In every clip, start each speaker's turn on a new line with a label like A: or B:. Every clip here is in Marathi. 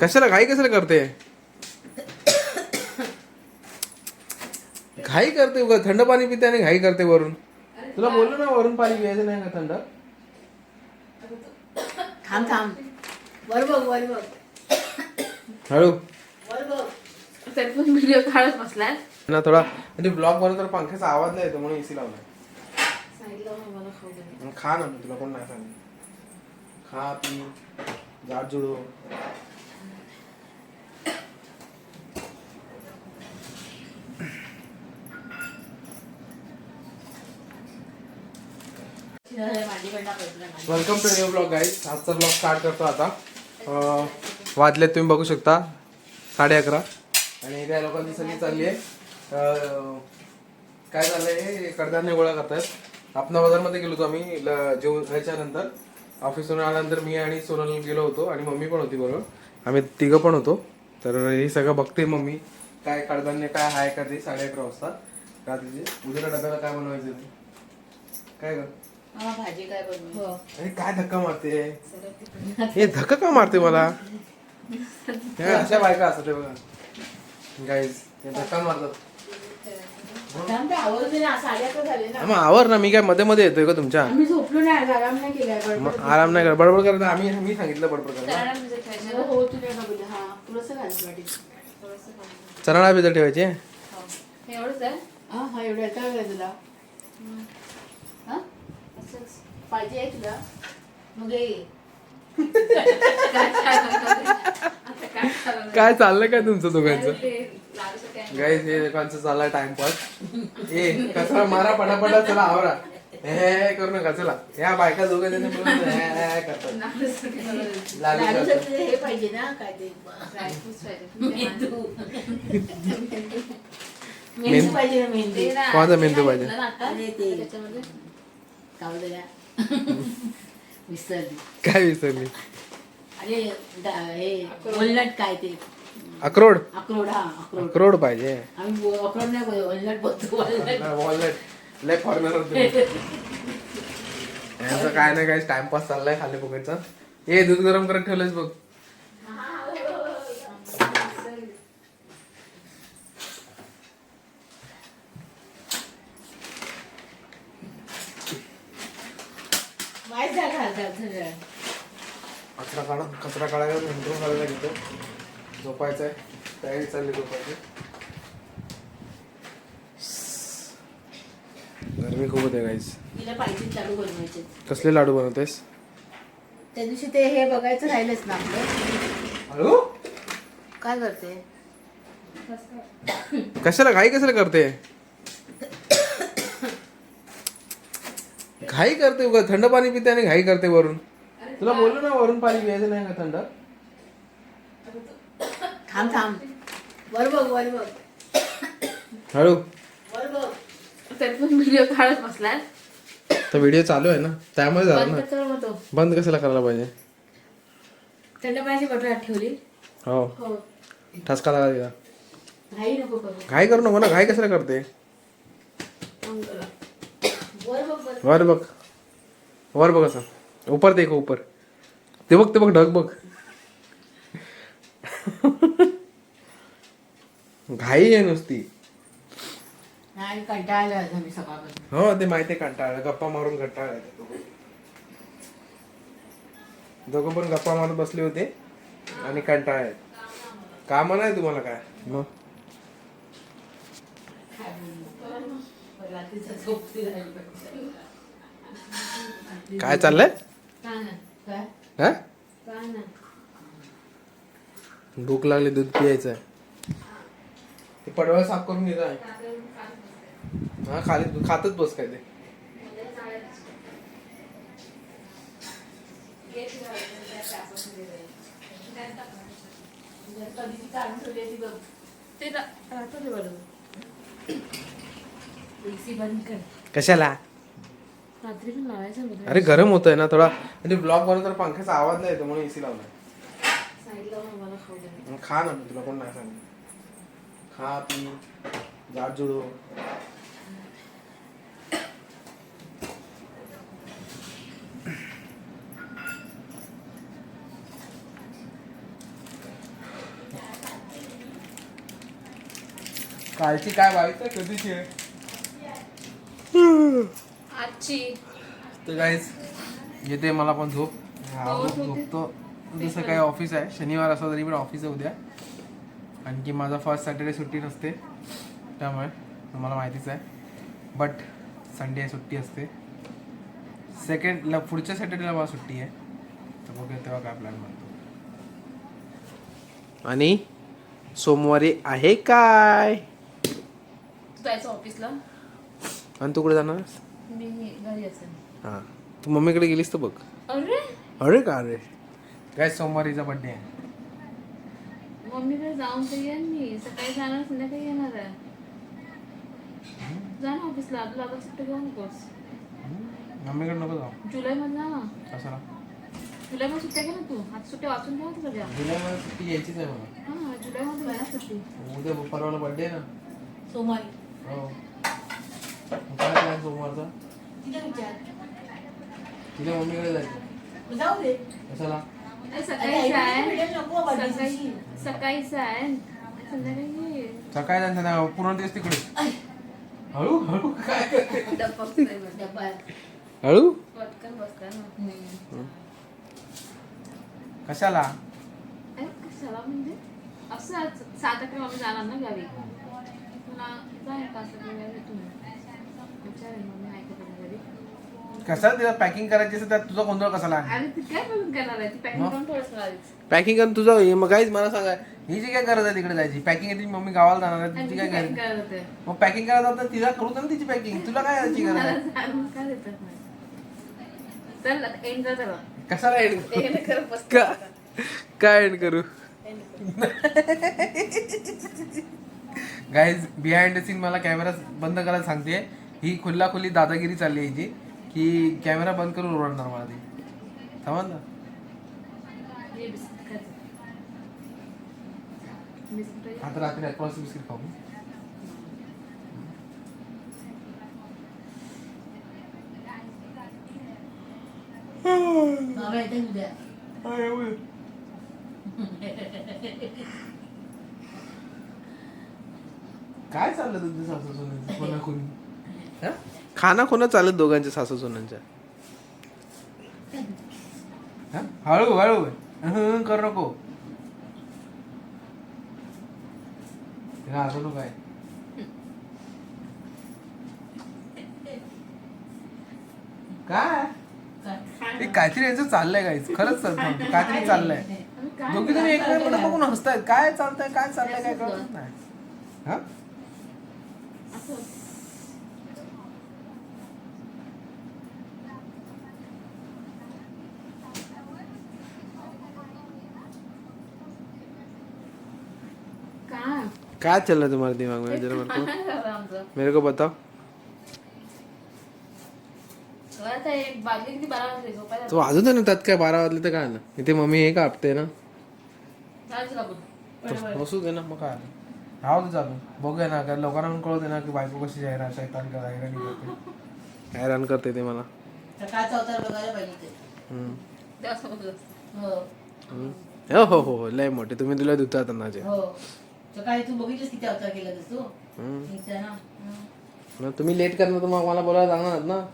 A: कशाला घाई कशाला करते? घाई करते उगा थंड पाणी पिते आणि घाई करते वरून. तुला बोललो ना वरून पाणी प्यायचं नाही का थंड?
B: थांब थांब. वर बघ वर बघ.
A: हळू.
B: वर बघ.
C: तरी पण व्हिडिओ काढत बसलाय.
A: ना थोडा. म्हणजे ब्लॉग तर पंख्याचा आवाज नाही येतो म्हणून एसी लावलाय. मग खा ना तुला कोण नाही सांगितलं. खा पी. जाट जुडो welcome to new blog guys आजचा ब्लॉग स्टार्ट करतो आता. अं, तुम्ही बघू शकता. साडे अकरा. आणि त्या लोकांची सगळी चालली आहे. काय झालंय? हे कडधान्य गोळा करतायत. आपणा बाजारमध्ये गेलो होतो आम्ही जेवण जेवण ह्याच्यानंतर ऑफिसवरून आल्यानंतर मी आणि सोनल गेलो होतो आणि मम्मी पण होती बरोबर आम्ही तिघं पण होतो. तर हे सगळं बघते मम्मी. काय कडधान्य काय आहे का ते साडे अकरा वाजता. रात्रीचे. उद्याला डब्याला काय बनवायचं ते? काय ग?
B: हा भाजी काय बनवू
A: अरे काय धक्का मारते? हे धक्का का मारते मला? हे अशा बायका असतात ते बघा. गाईज हे धक्का मारतात
B: थांब ते आवडते ना साडे अकरा झाले ना
A: हा, मग आवर ना मी काय मध्ये मध्ये येतोय का तुमच्या?
B: झोपलो नाही आराम नाही
A: आराम नाही कर बडबड करत आम्ही मी सांगितलं बडबड करायला
C: चणाडा भिजत ठेवायचे
B: हो हो तुला का बोलले हा पुरस घालतो वाटी
C: थोडंसं पाणी.
A: चरणा भिजत ठेवायचे?
C: हो. हे एवढंच आहे?
B: हा हा एवढं तुला. हा? पाहिजे आहे तुला. मग.
C: काय? आता काय
A: तुमचं दोघांचं? गाईज हे लोकांचं चाललाय टाइमपास ए कचरा मारा पटापटा चला आवरा. हे करू नका चला. या बायका दोघं जण मिळून हे, हे, हे करतात.
C: लाडूचं काय
A: करतात.
B: हे पाहिजे ना ते. मेंदू पाहिजे. ना मेंदू.
A: कोणाचा
C: ते
A: मेंदू.
C: नाही
A: पाहिजे?
B: ते. विसरली.
A: काय विसरली?
B: दा- हे काय ते?
A: अक्रोड.
B: अक्रोड हा अक्रोड.
A: अक्रोड पाहिजे.
B: आम्ही बो- अक्रोड नाही बोलतो वलनट बोलतो वलनट
A: वॉलेट लय फॉरनर होते यांचं काय नाही काय टाइमपास चाललाय खाली फुकटचा ए दूध गरम करत ठेवलंयस बघ.
B: माहीत झालं.
A: कचरा काढा कचरा काढायला नंतर काढायला घेतो. झोपायचं आहे. तयारी चालली झोपायची. गरमी खूप होते गाईस कसले लाडू बनवतेस?
B: त्या दिवशी ते हे बघायचं राहिलंच ना आपलं.
A: हळू?
B: काय करते?
A: कशाला घाई कशाला करते? घाई करते उगा. थंड पाणी पिते आणि घाई करते वरून. तुला बोललो ना वरून पाणी प्यायचं नाही का थंड?
B: थांब थांब. वर बघ वर बघ.
A: हळू.
B: वर बघ.
C: तरी पण व्हिडिओ काढत बसलाय.
A: तर व्हिडिओ चालू आहे ना? त्यामुळे झालं
C: बंद
A: ना? बंद कशाला करायला पाहिजे?
B: थंड पाण्याची आत ठेवली.
A: हो.
B: हो.
A: ठसका लागला तिला.
B: घाई नको करू.
A: घाई करू नको ना? घाई कशाला करते?
B: वर बघ वर
A: बघ. वर बघ. असं. ऊपर देखो ऊपर ते बघ ते बघ ढग बघ. घाई आहे नुसती.
B: नाही कंटाळा आला मी सकाळपासून.
A: हो ते माहिती आहे कंटाळा. गप्पा मारून कंटाळा येतो दोघं. पण गप्पा मारत बसले होते आणि कंटाळा आहे काम नाही तुम्हाला काय? मग?
B: काय
A: चाललंय? हा? भूक लागली दूध पियायचं आहे ते पडवळ साफ करून घेत आहे हा खाली खातच बस काय ते. कशाला? अरे गरम होत आहे ना थोडा. म्हणजे ब्लॉक बनवत तर पंख्याचा आवाज नाही येतो म्हणून एसी लावलाय. खा ना तुला कोण नाही सांगितलं खा पी जाड जुडो. कालची काय व्हायचं कधीची तर गाईज येते मला पण झोप. हा, झोप-
C: झोपते.
A: जसं काय ऑफिस आहे. शनिवार असला तरी पण ऑफिस आहे उद्या. आणखी माझा फर्स्ट सॅटर्डे सुट्टी नसते. त्यामुळे तुम्हाला माहितीच आहे. बट संडे सुट्टी असते. सेकंड पुढच्या सॅटर्डेला मला सुट्टी आहे. तर बघूया तेव्हा काय प्लॅन बनतो. आणि सोमवारी आहे काय?
C: तू जायचं ऑफिसला
A: आणि तू कुठे जाणार?
C: मी घरी असेल
A: हां. तू मम्मीकडे गेलीस तर बघ.
C: अरे?
A: अरे का रे? काय सोमवारीचा बर्थडे आहे?
C: मम्मीकडे जाऊन तर येईन मी. सकाळी जाणार संध्याकाळी येणार आहे. जा ना ऑफिसला तुला आता सुट्टी घेऊ नकोस.
A: मम्मीकडे नको जाऊ.
C: जुलै मध्ये जा ना.
A: कशाला
C: जुलै मध्ये सुट्ट्या घे ना तू? आता सुट्ट्या वाचून घ्या ना सगळ्या.
A: जुलैमध्ये सुट्टी यायचीच आहे मला.
C: हा जुलै मध्ये घ्या ना सुट्टी.
A: उद्या परवाला बर्थडे आहे ना?
B: सोमवारी.
A: हो. काय प्लॅन सोमवारचा
B: तिला विचार
A: मम्मीकडे जायचं.
B: जाऊ दे.
A: कशाला?
C: सकाळी जाय
B: नको
C: सकाळी. सकाळी जाय संध्याकाळी ये
A: सकाळी जायचं ना पूर्ण दिवस तिकडे. हळू हळू काय करते?
C: डब्बा बसलाय माझा.
B: डब्बा.
A: हळू?
C: पटकन ना.
A: कशाला?
C: अरे कशाला म्हणजे? असं आज सात अकरा आम्ही जाणार ना गावी. पुन्हा जाय वेळा भेटून
A: कशाला तिला पॅकिंग करायची असेल त्यात तुझा गोंधळ कशाला
C: अरे ती काय बघून करणार आहे? ती पॅकिंग? करून थोडंसं आधीच
A: पॅकिंग करून तुझं मग काहीच मला सांगा. ही जी काय गरज आहे तिकडे जायची? पॅकिंग आहे ती मम्मी गावाला जाणार आहे
C: आणि
A: तिची
C: ती
A: काय
C: पॅकिंग
A: गरज?
C: करत होते.
A: मग पॅकिंग करायला जातात तिला करू दे ना तिची पॅकिंग तुला काय याची गरज
C: मला
A: आहे
C: जाणून का देतात नाही चल आता एंड कर त्याला
A: कशाला एंड
C: एंड कर बस.
A: का? काय एंड करू? गाईज बिहाइंड द सीन मला कॅमेरा बंद करायला सांगते. ही खुल्ला खुल्ली दादागिरी चालली आहे हिची की कॅमेरा बंद करून ओरडणार मला ती.
C: खायचं. बिस्किट
A: आता रात्री अकरा बिस्किट खाऊ काय चाललं तुमच्या सासू सोन्यांचं कोणा कोणी हा? खाना कोणा चालत दोघांच्या सासू सोन्यांच्या हा? हळू हळू. हं, करू नको. तिला काय काय?
B: काय?
A: हे काहीतरी यांचं चाललंय काहीच खरंच सर सांगतो काहीतरी चाललंय. दोघी जण एकमेकांकडे बघून हसतायत. काय चालतंय काय चाललंय काय कळत नाही. हा?
C: काय
A: क्या चल रहा है तुम्हारे दिमाग में जरा मेरे को
C: काय
A: मेरे को बताओ तो वाजू दे ना त्यात काय बारा वाजले तर काय ना इथे मम्मी हे कापते ना. बसू दे ना मग काय राहू दे चालू बघूया ना कारण लोकांना पण कळू दे ना की बायको कशी हैराण शैतान करा हैराणी करते. हैराण करते ते मला.
B: हो
A: हम्म. हो. हो हो हो, लय मोठे. तुम्ही तुला धुता अन्नाचे
B: हो सकाळी तू बघितलंस किती अवतार केला ना.
A: मग तुम्ही लेट करणार तर मग मला बोलायला सांगणार ना?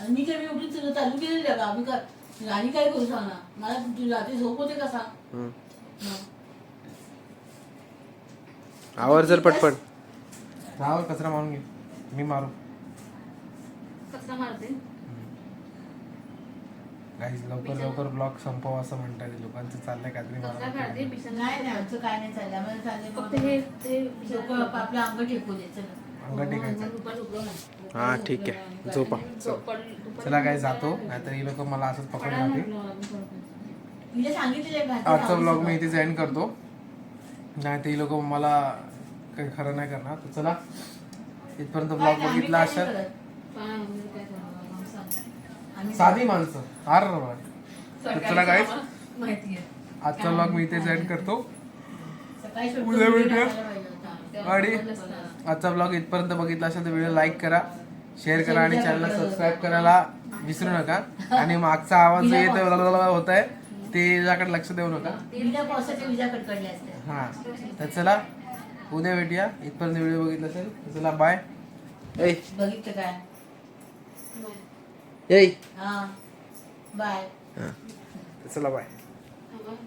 B: आणि मी काय मी उठून तुला चालू केलेली आहे का? आम्ही काय आणि काय करू सांग? ना मला तू रात्री झोप होते का सांग
A: हम्म.
B: हं.
A: आवर जर पटपट. रावर कचरा मारून घे. मी मारू.
C: कचरा मारते.
A: गाईज लवकर लवकर ब्लॉग संपवा असं म्हणतात लोकांचं चाललंय काहीतरी मला
B: नाही. नाही आमचं काय नाही चाललं आम्हाला
C: फक्त
B: चाललंय
C: हे ते
B: आपलं अंग टेकू दे चला
A: अंग टेकायचं.
C: दुपार झोपलो नाही
A: हा ठीक आहे. झोपा. चला काय जातो. नाहीतर ही लोक मला असंच पकडून राहतील
B: तिला सांगितलेलं आहे
A: आजचा ब्लॉग मी इथे एंड करतो. नाही तर ही लोक मला काही खरं नाही करणार. तर चला. इथपर्यंत ब्लॉग बघितला असेल. साधी माणसं. आर तर चला
B: आहे.
A: आजचा ब्लॉग मी इथेच एंड करतो. उद्या भेटूया. आणि आजचा ब्लॉग इथपर्यंत बघितला असेल तर व्हिडिओ लाईक करा शेअर करा आणि चॅनलला सबस्क्राईब करायला विसरू नका. आणि मागचा आवाज जो येतो होत आहे ते याकडे लक्ष देऊ नका. हा तर चला उद्या भेटूया. इथपर्यंत व्हिडिओ बघितला असेल चला बाय
B: बघितलं काय
A: ऐ
B: हा बाय
A: चला बाय
C: हा, बरं.